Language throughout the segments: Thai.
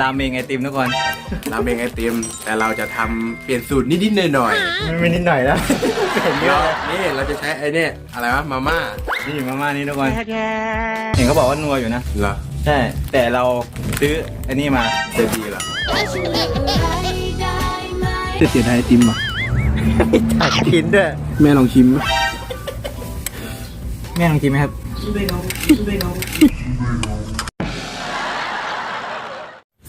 ราเมงไอติมทุกคน ราเมงไอติม แต่เราจะทำเปลี่ยนสูตรนิดๆหน่อยไม่นิดหน่อยแล้วเห็นๆเยเราอะนี่เราจะใช้ไอ้เนี่ยอะไรวะมาม่านี่มาม่านี่ทุกคน เห็นเขาบอกว่านัวอยู่นะ เหรอใช่ แต่เราซื้อไอ้นี่มาจะดีเหรอได้ไหมจะเสียดายไอติมอะตัดกินด้วย แม่ลองชิมไหมแม่ลองกินไหมครับ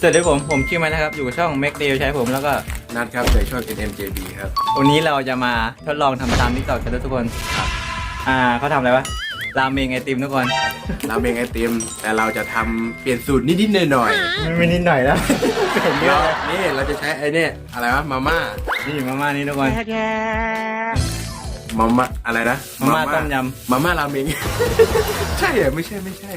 สวัสดีผมผมชื่อมันนะครับ อยู่กับช่อง Make Deal ใช้ผมแล้วก็นัดครับในช่อง NMJB ครับ วันนี้เราจะมาทดลองทำตามทิกตอกกันด้วยทุกคนอ่าเขาทำอะไรวะราเมงไอติมทุกคนราเมงไอติม แต่เราจะทำเปลี่ยนสูตรนิดๆหน่อยไม่นิดหน่อยแล้วเห็นๆเยเราอะนี่เราจะใช้ไอ้เนี่ยอะไรวะมาม่านี่มาม่านี่ทุกคนมาม่าอะไรนะมาม่าต้มยมาม่าราเมงใช่เหรอไม่ใช่ไม่ใช่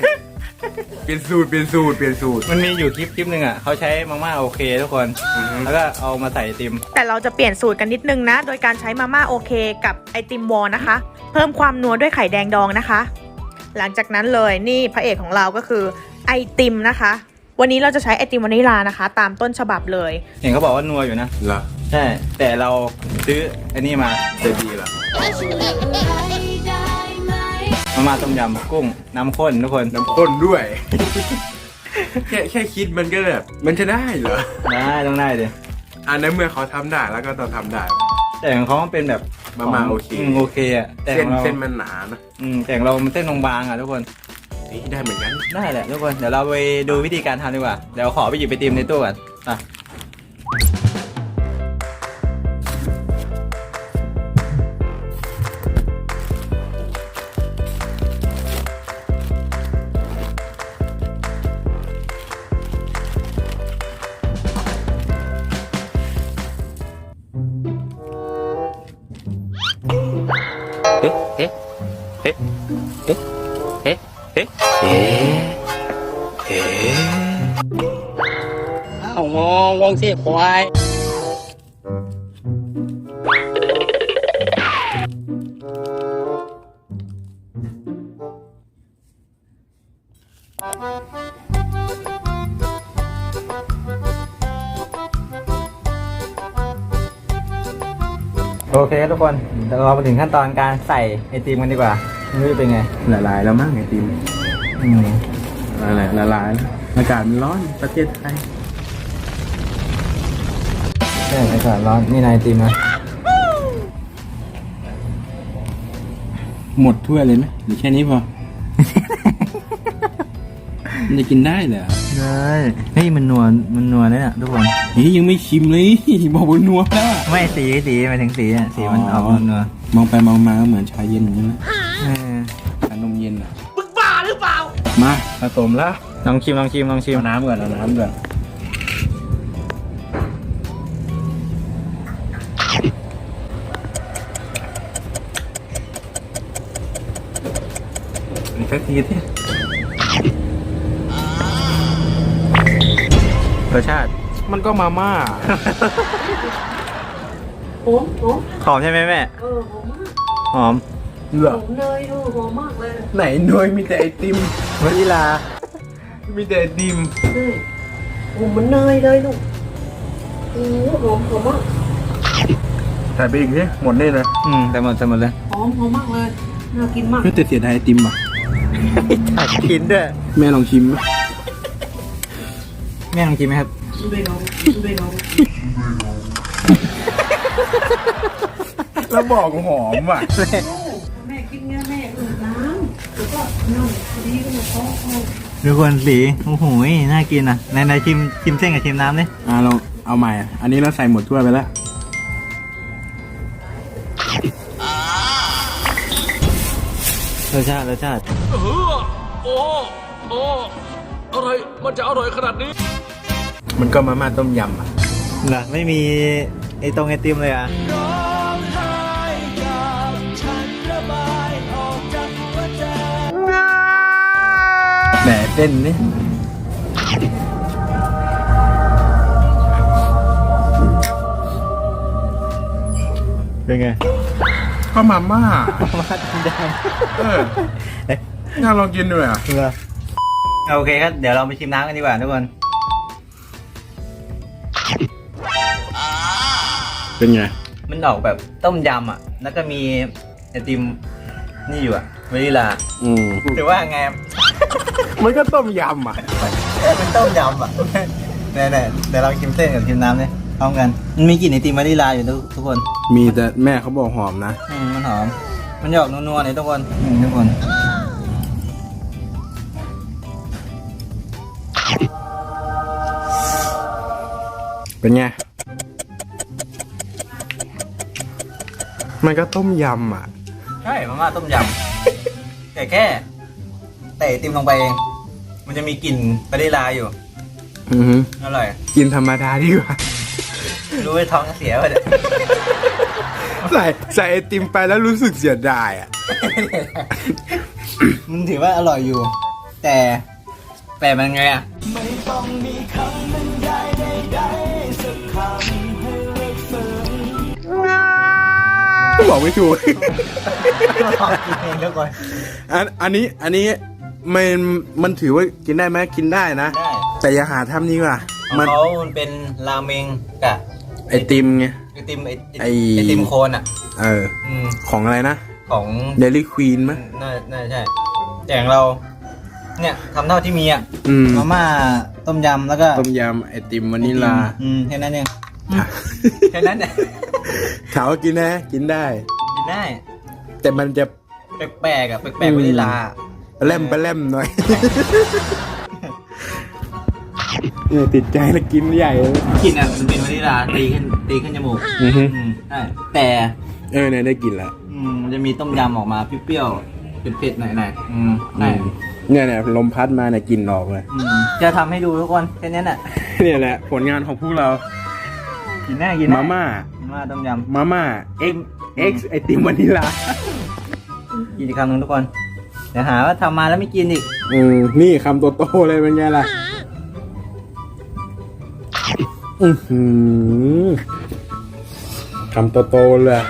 เปลี่ยนสูตรเปลี่ยนสูตรเปลี่ยนสูตร มันมีอยู่คลิปคลิปหนึ่งอะเขาใช้มาม่าโอเคทุกคน อือฮึ แล้วก็เอามาใส่ไอติม แต่เราจะเปลี่ยนสูตรกันนิดนึงนะ โดยการใช้มาม่าโอเคกับไอติมวอลนะคะ เพิ่มความนัวด้วยไข่แดงดองนะคะ หลังจากนั้นเลยนี่พระเอกของเราก็คือไอติมนะคะ วันนี้เราจะใช้ไอติมวานิลานะคะ ตามต้นฉบับเลย เห็นเขาบอกว่านัวอยู่นะ เหรอใช่ แต่เราซื้อไอ้นี่มา จะดีเหรอได้ไหม มาม่าต้มยำกุ้งน้ำข้นทุกคนน้ำข้นด้วย แค่แค่คิดมันก็แบบมันจะได้เหรอได้ต้องได้เลยอันนั้นเมื่อเขาทำได้แล้วก็ต้องทำได้ แต่ของเขามันเป็นแบบมาม่าโอเค มโอเคอะแต่ขเส้นองเราเส้นมันหนานะอืมแต่ของเรามันเส้นบางๆอะทุกคนนี่ได้เหมือนกัน ได้แหละทุกคนเดี๋ยวเราไปดูวิธีการทำดีกว่าเดี๋ยวขอไปหยิบไปติมในตู้ก่อนอะ เอ๊ะเอ๊ะเอ๊ะเอ๊ะเอางองวงเสียควายโอเคทุกคนเดี๋ยวเรามาถึงขั้นตอนการใส่ไอติมกันดีกว่า ไม่รู้จะเป็นไง ละลายแล้วมั้งไอติมอืมอะไรละลายแล้วอากาศมันร้อนประเทศไทยใช่ไอสารร้อนนี่นายไอติมนะหมดถ้วยเลยไหมหรือแค่นี้พอ มันจะกินได้เหรอได้เฮ้ยมันนัวมันนัวนะเนี่ยทุกคนนี่ยังไม่ชิมเลย บอกว่านัวแล้วอะไม่สีสีหมายถึงสีอะสีมันอ๋อออกนัวมองไปมองมาก็เหมือนชาเย็นใช่ไหม มาผสมแล้วลองชิมลองชิมลองชิมเอาน้ำก่อนเอาน้ำก่อนอีกสักทีที่รสชาติ มันก็มาม่าหอมหอมหอมใช่ไหมแม่ เออหอมมากหอม เหรอหอมเนยเออหอมมากเลยไหนหนวยมีแต่ไอติมวานิลา มีแต่ไอติมนี่หอมเหมือนเนยเลยลูกโอ้โหหอมหอมมากใส่ไปอีกสิหมดนี่เลยอืมแต่หมดแต่หมดเลยหอมหอมมากเลยน่ากินมากไม่แต่เสียดายไอติมอะตัดกินด้วย แม่ลองชิมไหมแม่ลองชิมไหมครับไม่ลองไม่ลองแล้วบอกหอมอะ แม่กินเงี้ยแม่อืดน้ำแล้วก็น้ำพอดีก็มาท้องเอาทุกคนสีโอ้โหน่ากินอะไหนไหนชิมชิมเส้นกับชิมน้ำดิอ่าเราเอาใหม่อะอันนี้เราใส่หมดถ้วยไปแล้วรสชาติรสชาติมันก็มาม่าต้มยำอะเหรอไม่มีไอตรงไอติมเลยอะ หมเต้นนี่เป็นไงก็มาม่ามาทำได้เออน่าลองกินด้วยอะเหอโอเคครับ เดี๋ยวเราไปชิมน้ำกันดีกว่าทุกคน เป็นไง มันออกแบบต้มยำอะ แล้วก็มีไอติมนี่อยู่อะวานิลาถือว่าไง มันก็ต้มยำอะมันต้มยำอะเนี่ยเนี่ยเดี๋ยวเราชิมเส้นกับชิมน้ำเลยพร้อมกันมันมีกลิ่นไอติมวานิลาอยู่ทุกทุกคน มีแต่แม่เขาบอกหอมนะอืมมันหอม มันจะออกนัวๆเลยทุกคนอืมทุกคนเป็นไง มันก็ต้มยำอะ ใช่มาม่าต้มยำ แต่แค่ แต่ไอติมลงไปเองมันจะมีกลิ่นวานิลาอยู่อือหืออร่อยกินธรรมดาดีกว่า รู้ว่าท้องเสียไปเนี่ยใส่ใส่ไอติมไปแล้วรู้สึกเสียดายอะ มันถือว่าอร่อยอยู่ แต่แต่มันไงอะบอกไม่ถูก ลองกินเองทุกคนอันอันนี้อันนี้ มันมันถือว่ากินได้ไหมกินได้นะ ได้แต่อย่าหาทำนี่ว่ะของมันเขามันเป็นราเมงกับไอติมไง ไอติมไอไอ้ ไอติมโคนอะ เออ อืมของอะไรนะของเดลี่ควีนมั้ยน่าน่าใช่แต่ของเรา เนี่ยทำเท่าที่มีอะอืมมาม่าต้มยำแล้วก็ต้มยำไอติมวานิลาอืมแค่นั้นเองแค่นั้นเนี่ยถามว่ากินได้กินได้ กินได้แต่มันจะ แปลกๆอะแปลกๆวานิลา แล่มไปแล่มหน่อยเนี่ยติดใจแล้วกินใหญ่เลยกลิ่นอะมันเป็นวานิลาตีขึ้นตีขึ้นจมูกอือฮึอืมใช่แต่เออเนี่ยได้กินละอืมมันจะมีต้มยำออกมาเปรี้ยวๆเผ็ดๆหน่อยๆอืมใช่เนี่ยเนี่ยลมพัดมาเนี่ยกลินออกเลย อืมจะทำให้ดูทุกคนแค่นี้น่ะเนี่ยแหละผลงานของพวกเรากินแน่กินแน่มาม่ามาม่าต้มยมาม่า X X ไอติมวานิลาำกินอีกคำหนึ่งทุกคนเดี๋ยวหาว่าทำมาแล้วไม่กินอีกอืมนี่คำโตๆเลยเป็นไงล่ะ อือหือคำโตๆเลย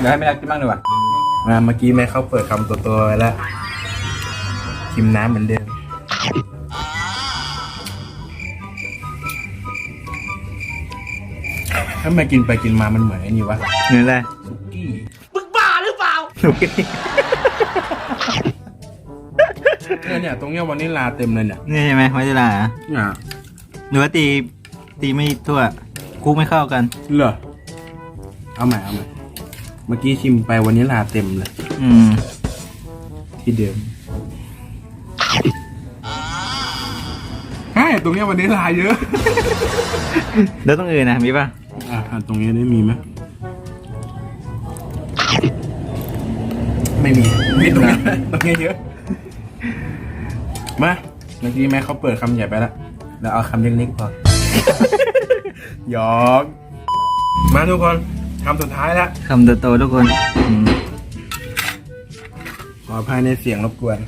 เดี๋ยวให้ไม่รักกินบ้างดีกว่ามาเมื่อกี้แม่เขาเปิดคำโตๆไว้แล้ว ชิมน้ำเหมือนเดิม ถ้ามากินไปกินมามันเหมือนไอ้นี่วะเนื้ออะไรสุกี้สุกี้ เนี่ยเนี่ยตรงเนี้ยวานิลลาเต็มเลยเนี่ยนี่ใช่ไหมวานิลาเหรอเนี่ยหรือว่าตีตีไม่ทั่วคลุกไม่เข้ากัน เหรอเอาใหม่เอาใหม่เมื่อกี้ชิมไปวานิลลาเต็มเลย อืม ที่เดิมใช่ตรงเนี้ยวานิลลาเยอะ แล้วต้องอื่นนะมีป่ะอะอะตรงนี้ได้มีไหมไม่มีไม่ตรงนี้ตรงนี้เยอะ มาเมื่อกี้แม่เขาเปิดคำใหญ่ไปแล้วแล้วเอาคำเล็กๆพอหยอกมาทุกคนคำสุดท้ายแล้วคำโตๆทุกคนอืมขออภัยในเสียงรบกวน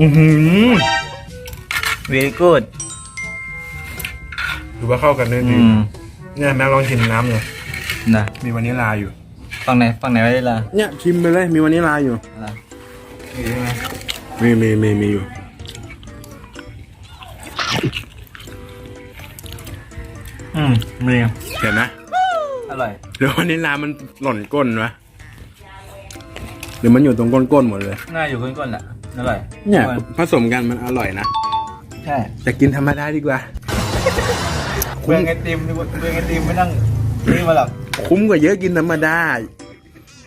อือหือ very good ถือว่าเข้ากันได้อืดีมเนี่ยแม่ลองชิมน้ำเนี่ยนะมีวานิลลาอยู่ ฝั่งไหนฝั่งไหนวานิลาเนี่ยชิมไปเลยมีวานิลลาอยู่ อะไรอยู่ใช่ไหมมีมีมีมีอยู่ อืมมีเห็นไหมอร่อยหรือวานิลลามันหล่นก้นวะหรือมันอยู่ตรงก้นๆหมดเลย น่าอยู่ก้นๆแหละอร่อยเนี่ยทุกคผสมกันมันอร่อยนะ ใช่แต่กินธรรมดาดีกว่า เบื่อไอติมเบื่อไอติมไม่ต้องนี่มาหรอก คุ้มกว่าเยอะกินธรรมดา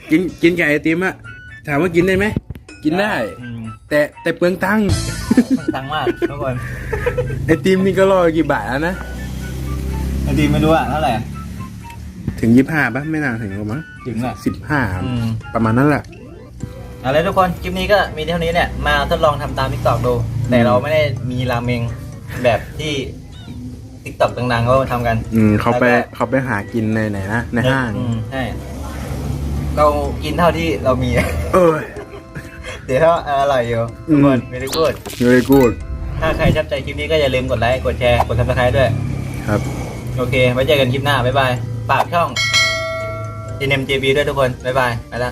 กินกินกับไอติมอะถามว่ากินได้ไหม กินได้ อืมแต่แต่เปลืองตังค์ตังค์มากทุกคนไอติมนี่ก็รอกี่บาทแล้วนะ ไอติมไม่รู้อะเท่าไหร่ถึงยี่ห้าปะไม่นานถึงหรอกมั้งถึงอะสิบห้าอืมประมาณนั้นแหละ เอาเลยทุกคนคลิปนี้ก็มีเท่านี้เนี่ยมาทดลองทำตาม t ิ k t o k ดู แต่เราไม่ได้มีราเมงแบบที่ t ิ k t o k ดังๆเขาทำกัน อืมเขาไปแล้วก็เขาไปหากินในไหนนะในห้างอืมใช่เรากินเท่าที่เรามี เออเดี๋ยวถ้าอร่อยอยู่อืทุกมคนไม่ได้พูด very good ถ้าใครชอบใจคลิปนี้ก็อย่าลืมกดไลค์ กดแชร์ กด subscribe ด้วย ครับ โอเค ไว้เจอกันคลิปหน้า บ๊ายบายฝากช่อง NMJB ด้วยทุกคน บ๊ายบาย ไปละ